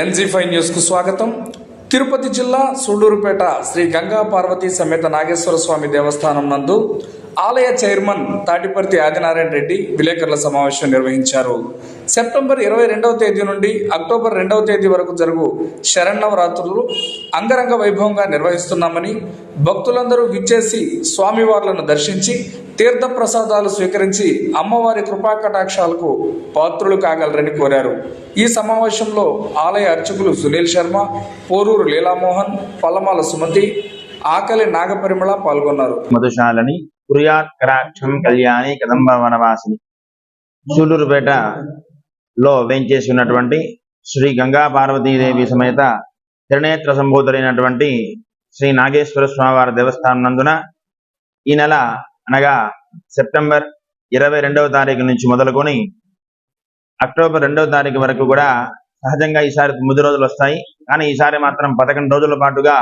NG five న్యూస్కు స్వాగతం. తిరుపతి జిల్లా సూళ్ళూరుపేట శ్రీ గంగా పార్వతీ సమేత నాగేశ్వర స్వామి దేవస్థానం నందు ఆలయ చైర్మన్ తాటిపర్తి ఆదినారాయణ రెడ్డి విలేకరుల సమావేశం నిర్వహించారు. సెప్టెంబర్ ఇరవై రెండవ తేదీ నుండి అక్టోబర్ రెండవ తేదీ వరకు జరుగు శరణవరాత్రులు అంగరంగ వైభవంగా నిర్వహిస్తున్నామని భక్తులందరూ విచ్చేసి స్వామివార్లను దర్శించి తీర్థ ప్రసాదాలు స్వీకరించి అమ్మవారి కృపా కటాక్షాలకు పాత్రులు కాగలరని కోరారు. ఈ సమావేశంలో ఆలయ అర్చకులు సునీల్ శర్మ పోరూరు లీలామోహన్ పల్లమాల సుమతి ఆకలి నాగపరిమళ పాల్గొన్నారు. మధుశాలని కురియాత్ కరాక్షం కళ్యాణి కదంబ వనవాసిని సూలూరుపేట లో ఉన్నటువంటి శ్రీ గంగా పార్వతీదేవి సమేత త్రినేత్ర సంబోధులైనటువంటి శ్రీ నాగేశ్వర స్వామివారి దేవస్థానం నందున ఈ నెల అనగా సెప్టెంబర్ ఇరవై రెండవ తారీఖు నుంచి మొదలుకొని అక్టోబర్ రెండవ తారీఖు వరకు కూడా సహజంగా ఈసారి తొమ్మిది రోజులు వస్తాయి. కానీ ఈసారి మాత్రం పదకొండు రోజుల పాటుగా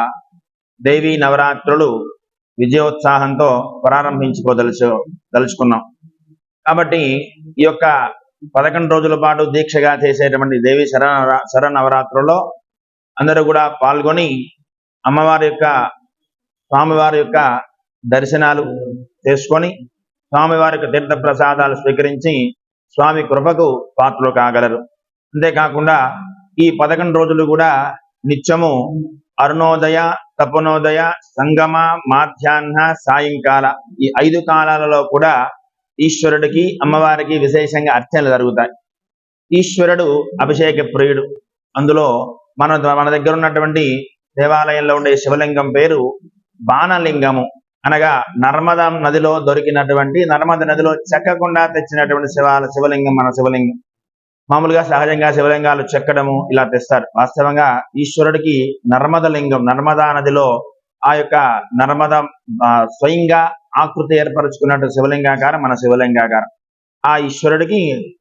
దేవీ నవరాత్రులు విజయోత్సాహంతో ప్రారంభించుకోదలుచు దలుచుకున్నాం. కాబట్టి ఈ యొక్క పదకొండు రోజుల పాటు దీక్షగా చేసేటువంటి దేవి శర శరనవరాత్రుల్లో అందరూ కూడా పాల్గొని అమ్మవారి యొక్క స్వామివారి యొక్క దర్శనాలు చేసుకొని స్వామివారి యొక్క తీర్థ ప్రసాదాలు స్వీకరించి స్వామి కృపకు పాత్రలు కాగలరు. అంతేకాకుండా ఈ పదకొండు రోజులు కూడా నిత్యము అరుణోదయ తపనోదయ సంగమ మాధ్యాహ్న సాయంకాల ఈ ఐదు కాలాలలో కూడా ఈశ్వరుడికి అమ్మవారికి విశేషంగా అర్చనలు జరుగుతాయి. ఈశ్వరుడు అభిషేక ప్రియుడు. అందులో మన మన దగ్గర ఉన్నటువంటి దేవాలయంలో ఉండే శివలింగం పేరు బాణలింగము. అనగా నర్మదా నదిలో దొరికినటువంటి నర్మద నదిలో చెక్కకుండా తెచ్చినటువంటి శివాల శివలింగం మన శివలింగం. మామూలుగా సహజంగా శివలింగాలు చెక్కడము ఇలా తెస్తారు. వాస్తవంగా ఈశ్వరుడికి నర్మద లింగం నర్మదా నదిలో ఆ యొక్క నర్మద స్వయంగా ఆకృతి ఏర్పరచుకున్నట్టు శివలింగాకారం మన శివలింగాకారం. ఆ ఈశ్వరుడికి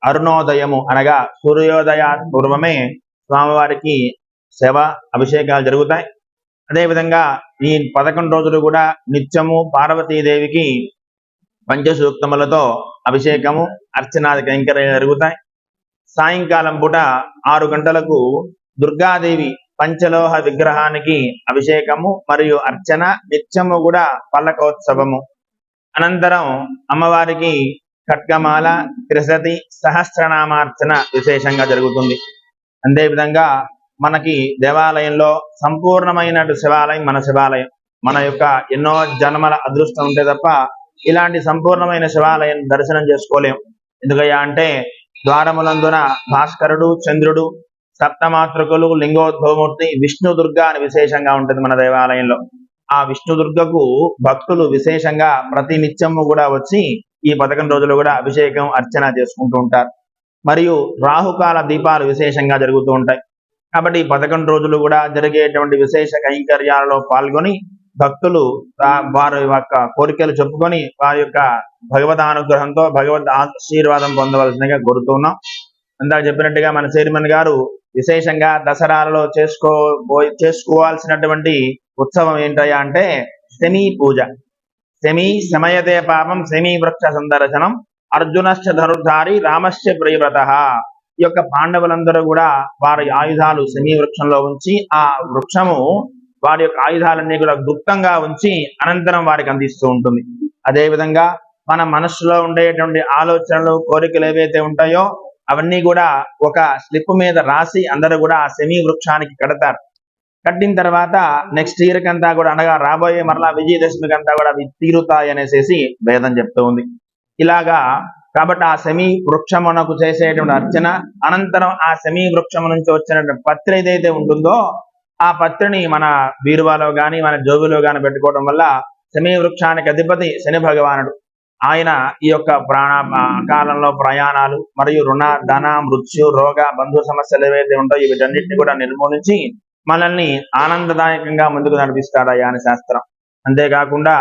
అరుణోదయము అనగా సూర్యోదయ పూర్వమే స్వామివారికి సేవ అభిషేకాలు జరుగుతాయి. అదేవిధంగా ఈ పదకొండు రోజులు కూడా నిత్యము పార్వతీదేవికి పంచసూక్తములతో అభిషేకము అర్చనాది కైంకర్యాలు జరుగుతాయి. సాయంకాలం పూట ఆరు గంటలకు దుర్గాదేవి పంచలోహ విగ్రహానికి అభిషేకము మరియు అర్చన నిత్యము కూడా పల్లకోత్సవము. అనంతరం అమ్మవారికి ఖడ్గమాల త్రిశతి సహస్రనామార్చన విశేషంగా జరుగుతుంది. అంతేవిధంగా మనకి దేవాలయంలో సంపూర్ణమైన శివాలయం మన శివాలయం. మన యొక్క ఎన్నో జన్మల అదృష్టం ఉంటే తప్ప ఇలాంటి సంపూర్ణమైన శివాలయం దర్శనం చేసుకోలేం. ఎందుకయ్యా అంటే ద్వారములందున భాస్కరుడు చంద్రుడు సప్తమాతృకులు లింగోద్భవమూర్తి విష్ణు దుర్గ అని విశేషంగా ఉంటుంది మన దేవాలయంలో. ఆ విష్ణు దుర్గకు భక్తులు విశేషంగా ప్రతి నిత్యము కూడా వచ్చి ఈ పథకం రోజులు కూడా అభిషేకం అర్చన చేసుకుంటూ ఉంటారు. మరియు రాహుకాల దీపాలు విశేషంగా జరుగుతూ ఉంటాయి. కాబట్టి ఈ రోజులు కూడా జరిగేటువంటి విశేష కైంకర్యాలలో పాల్గొని భక్తులు వారి యొక్క కోరికలు చెప్పుకొని వారి యొక్క భగవద్ అనుగ్రహంతో భగవద్ ఆశీర్వాదం పొందవలసిందిగా కోరుతున్నాం. ఇందాక చెప్పినట్టుగా మన చైర్మన్ గారు విశేషంగా దసరాలలో చేసుకో పోయి- చేసుకోవాల్సినటువంటి ఉత్సవం ఏంటయ్యా అంటే శమీ పూజ. శమీ శమయతే పాపం శమీ వృక్ష సందర్శనం అర్జునశ్చ ధనుర్ధారి రామశ్చ ప్రియవ్రత. ఈ యొక్క పాండవులందరూ కూడా వారి ఆయుధాలు శమీ వృక్షంలో ఉంచి ఆ వృక్షము వారి యొక్క ఆయుధాలన్నీ కూడా గుప్తంగా ఉంచి అనంతరం వారికి అందిస్తూ ఉంటుంది. అదే విధంగా మన మనస్సులో ఉండేటువంటి ఆలోచనలు కోరికలు ఏవైతే ఉంటాయో అవన్నీ కూడా ఒక స్లిప్ మీద రాసి అందరూ కూడా ఆ సెమీ వృక్షానికి కడతారు. కట్టిన తర్వాత నెక్స్ట్ ఇయర్ కంతా కూడా అనగా రాబోయే మరలా విజయదశమి అంతా కూడా అవి తీరుతాయి అనేసి వేదం చెప్తూ ఉంది. ఇలాగా కాబట్టి ఆ సెమీ వృక్షమునకు చేసేటువంటి అర్చన అనంతరం ఆ సెమీ వృక్షము నుంచి వచ్చినటువంటి పత్రి ఏదైతే ఉంటుందో ఆ పత్రిని మన బీరువాలో గాని మన జోబులో గాని పెట్టుకోవడం వల్ల శమీ వృక్షానికి అధిపతి శని భగవానుడు. ఆయన ఈ యొక్క ప్రాణ కాలంలో ప్రయాణాలు మరియు రుణ ధన మృత్యు రోగ బంధు సమస్యలు ఏవైతే ఉంటాయో వీటన్నిటిని కూడా నిర్మూలించి మనల్ని ఆనందదాయకంగా ముందుకు నడిపిస్తాడయ్యా అని శాస్త్రం అంతేకాకుండా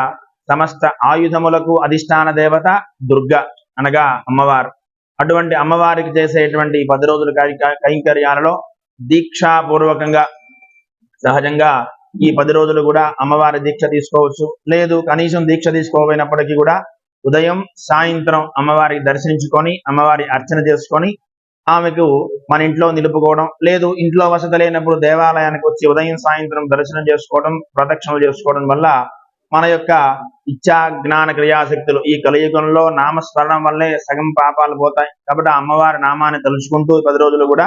సమస్త ఆయుధములకు అధిష్టాన దేవత దుర్గ అనగా అమ్మవారు. అటువంటి అమ్మవారికి చేసేటువంటి పది రోజుల కై- కైంకర్యాలలో దీక్షాపూర్వకంగా సహజంగా ఈ పది రోజులు కూడా అమ్మవారి దీక్ష తీసుకోవచ్చు. లేదు కనీసం దీక్ష తీసుకోకపోయినప్పటికీ కూడా ఉదయం సాయంత్రం అమ్మవారి దర్శించుకొని అమ్మవారి అర్చన చేసుకొని ఆమెకు మన ఇంట్లో నిలుపుకోవడం. లేదు ఇంట్లో వసతి లేనప్పుడు దేవాలయానికి వచ్చి ఉదయం సాయంత్రం దర్శనం చేసుకోవడం ప్రదక్షిణలు చేసుకోవడం వల్ల మన యొక్క ఇచ్చా జ్ఞాన క్రియాశక్తులు ఈ కలియుగంలో నామస్మరణం వల్లే సగం పాపాలు పోతాయి. కాబట్టి అమ్మవారి నామాన్ని తలుచుకుంటూ పది రోజులు కూడా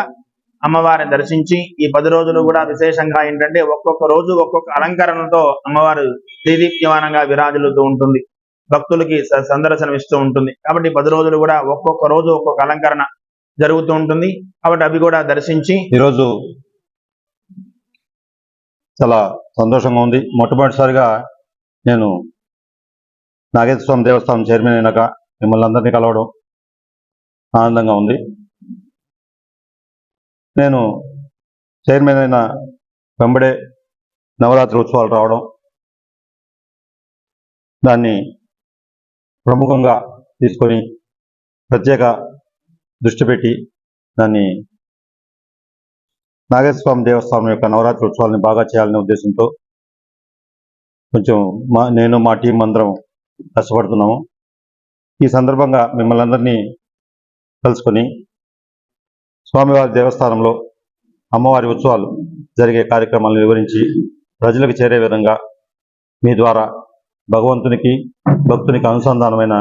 అమ్మవారిని దర్శించి ఈ పది రోజులు కూడా విశేషంగా ఏంటంటే ఒక్కొక్క రోజు ఒక్కొక్క అలంకరణతో అమ్మవారు త్రిదీప్యమానంగా విరాజులుతూ ఉంటుంది. భక్తులకి స- సందర్శనం ఇస్తూ ఉంటుంది. కాబట్టి పది రోజులు కూడా ఒక్కొక్క రోజు ఒక్కొక్క అలంకరణ జరుగుతూ ఉంటుంది. కాబట్టి అవి కూడా దర్శించి ఈరోజు చాలా సంతోషంగా ఉంది. మొట్టమొదటిసారిగా నేను నాగేశ్వర స్వామి దేవస్థానం చైర్మన్ అయినాక మిమ్మల్ని అందరినీ కలవడం ఆనందంగా ఉంది. నేను చైర్మన్ అయిన వెంబడే నవరాత్రి ఉత్సవాలు రావడం దాన్ని ప్రముఖంగా తీసుకొని ప్రత్యేక దృష్టి పెట్టి దాన్ని నాగేశ్వర స్వామి దేవస్థానం యొక్క నవరాత్రి ఉత్సవాలని బాగా చేయాలనే ఉద్దేశంతో కొంచెం మా నేను మా టీం అందరం కష్టపడుతున్నాము. ఈ సందర్భంగా మిమ్మల్ని అందరినీ కలుసుకొని స్వామివారి దేవస్థానంలో అమ్మవారి ఉత్సవాలు జరిగే కార్యక్రమాలను వివరించి ప్రజలకు చేరే విధంగా మీ ద్వారా భగవంతునికి భక్తునికి అనుసంధానమైన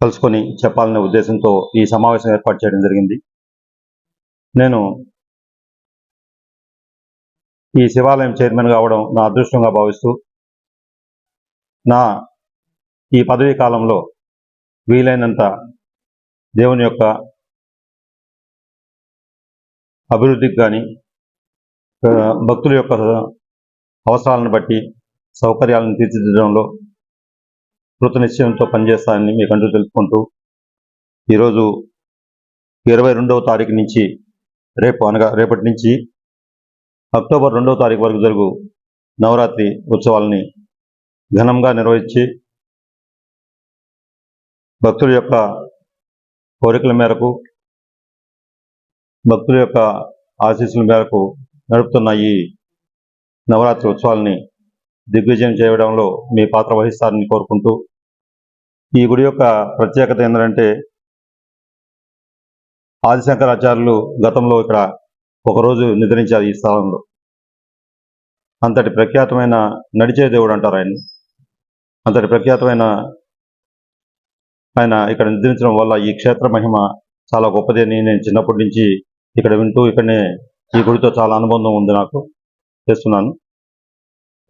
కలుసుకొని చెప్పాలనే ఉద్దేశంతో ఈ సమావేశం ఏర్పాటు చేయడం జరిగింది. నేను ఈ శివాలయం చైర్మన్ కావడం నా అదృష్టంగా భావిస్తూ నా ఈ పదవీ కాలంలో వీలైనంత దేవుని యొక్క అభివృద్ధికి కానీ భక్తుల యొక్క అవసరాలను బట్టి సౌకర్యాలను తీర్చిదిద్దడంలో కృత నిశ్చయంతో పనిచేస్తానని మీకంటూ తెలుసుకుంటూ ఈరోజు ఇరవై రెండవ తారీఖు నుంచి రేపు అనగా రేపటి నుంచి అక్టోబర్ రెండవ తారీఖు వరకు జరుగు నవరాత్రి ఉత్సవాలని ఘనంగా నిర్వహించి భక్తుల యొక్క కోరికల మేరకు భక్తుల యొక్క ఆశీస్సుల మేరకు నడుపుతున్న ఈ నవరాత్రి ఉత్సవాల్ని దిగ్విజయం చేయడంలో మీ పాత్ర వహిస్తారని కోరుకుంటూ ఈ గుడి యొక్క ప్రత్యేకత ఏంటంటే ఆదిశంకరాచార్యులు గతంలో ఇక్కడ ఒకరోజు నిద్రించారు ఈ స్థలంలో. అంతటి ప్రఖ్యాతమైన నడిచే దేవుడు అంటారు ఆయన అంతటి ప్రఖ్యాతమైన ఆయన ఇక్కడ నిద్రించడం వల్ల ఈ క్షేత్ర మహిమ చాలా గొప్పది అని నేను చిన్నప్పటి నుంచి ఇక్కడ వింటూ ఇక్కడనే ఈ గుడితో చాలా అనుబంధం ఉంది నాకు చేస్తున్నాను.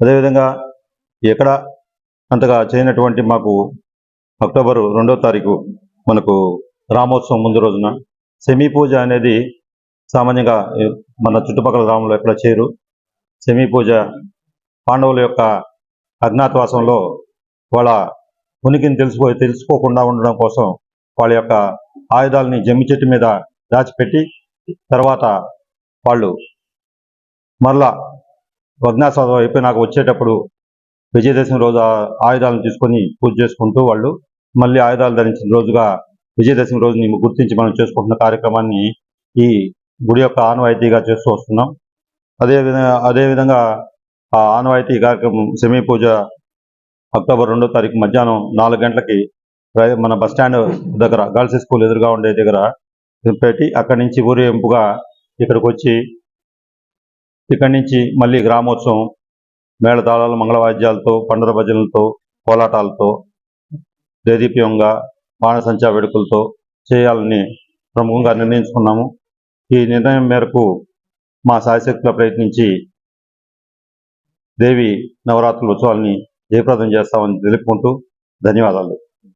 అదేవిధంగా ఎక్కడ అంతగా చేయనటువంటి మాకు అక్టోబర్ రెండో తారీఖు మనకు రామోత్సవం ముందు రోజున సెమీ పూజ అనేది సామాన్యంగా మన చుట్టుపక్కల గ్రామంలో ఎక్కడ చేయరు. సెమీ పూజ పాండవుల యొక్క అజ్ఞాతవాసంలో వాళ్ళ ఉనికిని తెలుసుకో తెలుసుకోకుండా ఉండడం కోసం వాళ్ళ యొక్క ఆయుధాలని జమ్మి చెట్టు మీద దాచిపెట్టి తర్వాత వాళ్ళు మరలా అయిపోయి నాకు వచ్చేటప్పుడు విజయదశమి రోజు ఆయుధాలను తీసుకొని పూజ చేసుకుంటూ వాళ్ళు మళ్ళీ ఆయుధాలు ధరించిన రోజుగా విజయదశమి రోజుని గుర్తించి మనం చేసుకుంటున్న కార్యక్రమాన్ని ఈ గుడి యొక్క ఆనవాయితీగా చేస్తూ వస్తున్నాం. అదేవిధంగా అదేవిధంగా ఆ ఆనవాయితీ కార్యక్రమం సెమీ పూజ అక్టోబర్ రెండో తారీఖు మధ్యాహ్నం నాలుగు గంటలకి మన బస్ స్టాండ్ దగ్గర గర్ల్స్ స్కూల్ ఎదురుగా ఉండే దగ్గర పెట్టి అక్కడి నుంచి ఊరేగింపుగా ఇక్కడికి వచ్చి ఇక్కడి నుంచి మళ్ళీ గ్రామోత్సవం మేళతాళాలు మంగళవాద్యాలతో పండుగ భజనలతో కోలాటాలతో దేదీప్యంగా బాణసంచా వేడుకలతో చేయాలని ప్రముఖంగా నిర్ణయించుకున్నాము. ఈ నిర్ణయం మేరకు మా సాయశక్తుల ప్రయత్నించి దేవి నవరాత్రుల ఉత్సవాల్ని జయప్రదం చేస్తామని తెలుపుకుంటూ ధన్యవాదాలు.